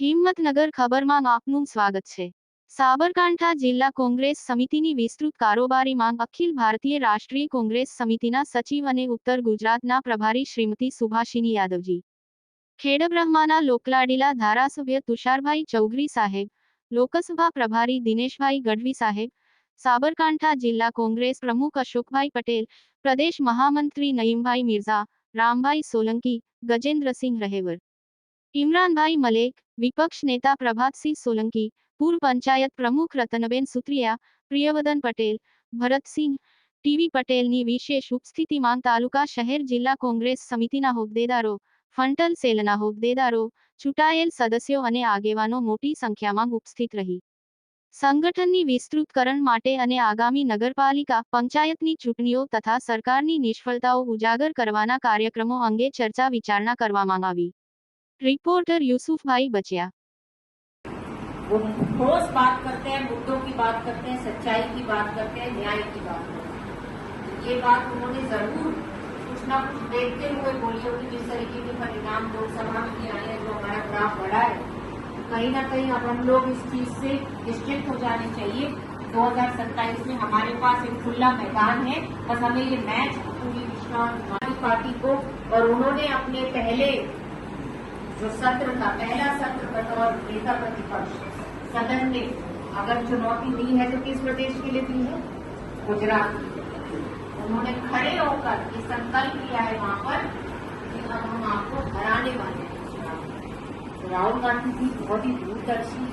હિંમતનગર ખબરમાં આપનું સ્વાગત છે. સાબરકાંઠા જિલ્લા કોંગ્રેસ સમિતિની વિસ્તૃત કારોબારી માંગ અખિલ ભારતીય રાષ્ટ્રીય કોંગ્રેસ સમિતિના સચિવ અને ઉત્તર ગુજરાતના પ્રભારી શ્રીમતી સુભાષિની યાદવજી. ખેડબ્રહ્માના લોકલાડીલા ધારાસભ્ય તુષારભાઈ ચૌધરી સાહેબ, લોકસભા પ્રભારી દિનેશભાઈ ગઢવી સાહેબ, સાબરકાંઠા જિલ્લા કોંગ્રેસ પ્રમુખ અશોકભાઈ પટેલ, પ્રદેશ મહામંત્રી નયીમભાઈ મિર્ઝા, રામભાઈ સોલંકી, ગજેન્દ્રસિંહ રહેવર. ઇમરાનભાઈ મલેક વિપક્ષ નેતા પ્રભાતસિંહ સોલંકી પૂર્વ પંચાયત પ્રમુખ રતનબેન સુત્રિયા પ્રિયવદન પટેલ ભરતસિંહ ટીવી પટેલની વિશેષ ઉપસ્થિતિમાં તાલુકા શહેર જિલ્લા કોંગ્રેસ સમિતિના હોદ્દેદારો ફંટલ સેલના હોદ્દેદારો ચૂંટાયેલ સદસ્યો અને આગેવાનો મોટી સંખ્યામાં ઉપસ્થિત રહી સંગઠનની વિસ્તૃતકરણ માટે અને આગામી નગરપાલિકા પંચાયતની ચૂંટણીઓ તથા સરકારની નિષ્ફળતાઓ ઉજાગર કરવાના કાર્યક્રમો અંગે ચર્ચા વિચારણા કરવામાં આવી रिपोर्टर यूसुफ भाई बचिया वो ठोस बात करते हैं, मुद्दों की बात करते हैं, सच्चाई की बात करते हैं, न्याय की बात करते हैं। तो ये बात उन्होंने ज़रूर कुछ ना कुछ देखते हुए बोली होगी, जिस तरीके के परिणाम लोकसभा में आए हैं, जो हमारा ग्राफ बढ़ा है। तो कहीं ना कहीं अब हम लोग इस चीज़ से निश्चित हो जाने चाहिए। 2027 में हमारे पास एक खुला मैदान है, बस हमें ये मैच पूरी विश्वास पार्टी को, और उन्होंने अपने पहले जो सत्र था पहला सत्र बतौर नेता प्रतिपक्ष, सदन ने अगर चुनौती दी है तो किस प्रदेश के लिए दी है? गुजरात के लिए। उन्होंने खड़े होकर ये संकल्प लिया है वहाँ पर कि अब हम आपको हराने वाले हैं राहुल गांधी जी बहुत ही दूरदर्शी